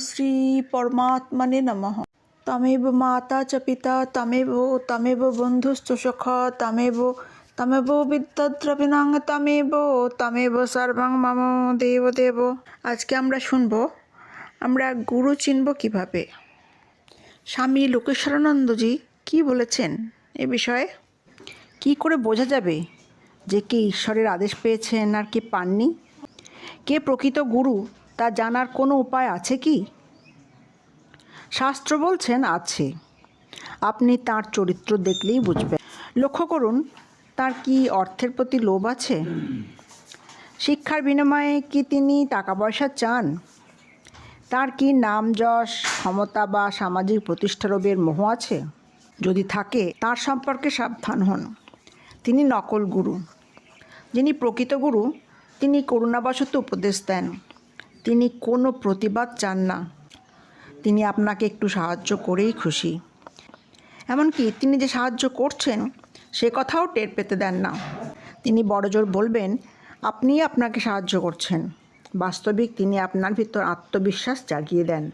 শ্রী পরমাত্মনে নমঃ তমেব মাতা চ পিতা তমেব তমেব বন্ধুশ্চ সখা তমেব তমেব বিদ্যদ্রবিণাং তমেব তমেব সর্বং মম দেব দেব আজকে আমরা শুনব, আমরা গুরু চিনব কীভাবে? স্বামী লোকেশ্বরানন্দজি কি বলেছেন এ বিষয়ে? কি করে বোঝা যাবে যে কে ঈশ্বরের আদেশ পেয়েছেন আর কে পাননি? কে প্রকৃত গুরু তা জানার কোনো উপায় আছে কি? শাস্ত্র বলছেন, আছে। আপনি তার চরিত্র দেখলেই বুঝবেন। লক্ষ্য করুন, তার কি অর্থের প্রতি লোভ আছে? শিক্ষার বিনিময়ে কি তিনি টাকা পয়সা চান? তার কি নাম, যশ, ক্ষমতা বা সামাজিক প্রতিষ্ঠারোপের মোহ আছে? যদি থাকে, তার সম্পর্কে সাবধান হন। তিনি নকল গুরু। যিনি প্রকৃত গুরু, তিনি করুণাবশত উপদেশ দেন। তিনি কোনো প্রতিবাদ চান না। তিনি আপনাকে একটু সাহায্য করেই খুশি। এমনকি তিনি যে সাহায্য করছেন, সে কথাও টের পেতে দেন না। তিনি বড়জোর বলবেন আপনিই আপনাকে সাহায্য করছেন। বাস্তবিক তিনি আপনার ভিতর আত্মবিশ্বাস জাগিয়ে দেন।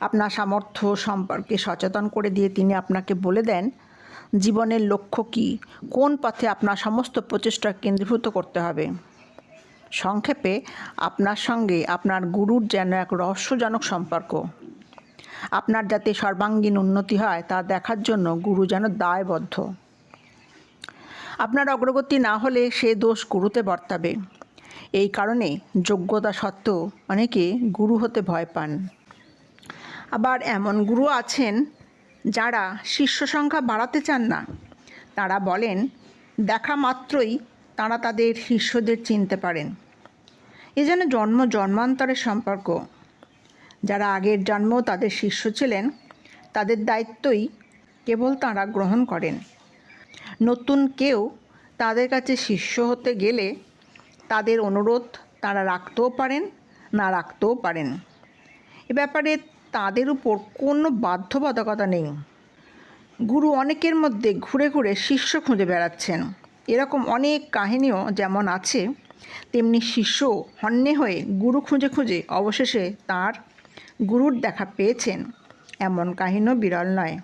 আপনার সামর্থ্য সম্পর্কে সচেতন করে দিয়ে তিনি আপনাকে বলে দেন, জীবনের লক্ষ্য কী? কোন পথে আপনার সমস্ত প্রচেষ্টা কেন্দ্রীভূত করতে হবে? সংক্ষেপে আপনার সঙ্গে আপনার গুরুর যেন এক রহস্যজনক সম্পর্ক। আপনার যাতে সর্বাঙ্গীন উন্নতি হয় তা দেখার জন্য গুরু যেন দায়বদ্ধ। আপনার অগ্রগতি না হলে সে দোষ গুরুতে বর্তাবে। এই কারণে যোগ্যতা সত্ত্বেও অনেকে গুরু হতে ভয় পান। আবার এমন গুরু আছেন যারা শিষ্য সংখ্যা বাড়াতে চান না। তারা বলেন, দেখা মাত্রই তারা তাদের শিষ্যদের চিনতে পারেন। এ যেন জন্ম জন্মান্তরের সম্পর্ক। যারা আগের জন্মেও তাদের শিষ্য ছিলেন, তাদের দায়িত্বই কেবল তারা গ্রহণ করেন। নতুন কেউ তাদের কাছে শিষ্য হতে গেলে তাদের অনুরোধ তারা রাখতেও পারেন, না রাখতেও পারেন। এ ব্যাপারে তাদের উপর কোনো বাধ্যবাধকতা নেই। গুরু অনেকের মধ্যে ঘুরে ঘুরে শিষ্য খুঁজে বেড়াচ্ছেন। এরকম অনেক কাহিনীও যেমন আছে তেমনি শিষ্য হন্যে হয়ে গুরু খুঁজে খুঁজে অবশেষে তার গুরুর দেখা পেয়েছেন। এমন কাহিনীও বিরল নয়।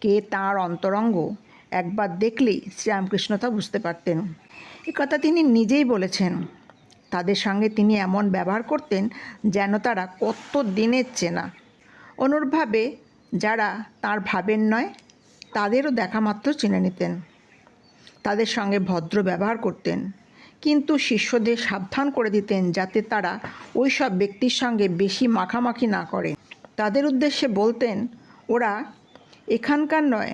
কে তার অন্তরঙ্গ একবার দেখলেই শ্রীরামকৃষ্ণ তা বুঝতে পারতেন। এ কথা তিনি নিজেই বলেছেন। তাদের সঙ্গে তিনি এমন ব্যবহার করতেন যেন তারা কত দিনের চেনা। অনুরূপভাবে যারা তার ভাবেন নয়, তাদেরও দেখা মাত্র চিনে নিতেন। তাদের সঙ্গে ভদ্র ব্যবহার করতেন। কিন্তু শিষ্যদের সাবধান করে দিতেন যাতে তারা ওই সব ব্যক্তির সঙ্গে বেশি মাখামাখি না করে। তাদের উদ্দেশ্যে বলতেন, ওরা এখানকার নয়।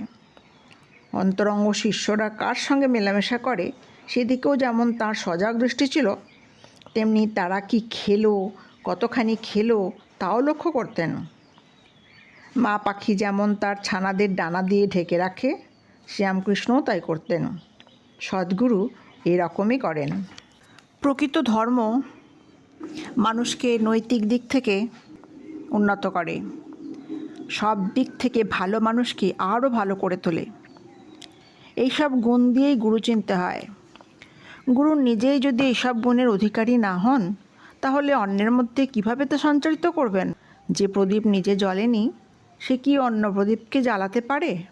অন্তরঙ্গ শিষ্যরা কার সঙ্গে মেলামেশা করে? সেদিকেও যেমন তার সজাগ দৃষ্টি ছিল, তেমনি তারা কি খেলো, কতখানি খেলো, তাও লক্ষ্য করতেন। মা পাখি যেমন তার ছানাদের ডানা দিয়ে ঢেকে রাখে শ্যামকৃষ্ণও তাই করতেন। সদ্গুরু এরকমই করেন। প্রকৃত ধর্ম মানুষকে নৈতিক দিক থেকে উন্নত করে। সব দিক থেকে ভালো মানুষকে আরও ভালো করে তোলে। এইসব গুণ দিয়েই গুরু চিনতে হয়। গুরু নিজেই যদি এইসব গুণের অধিকারী না হন, তাহলে অন্যের মধ্যে কীভাবে তা সঞ্চারিত করবেন? যে প্রদীপ নিজে জ্বলেনি, সে কি অন্য প্রদীপকে জ্বালাতে পারে?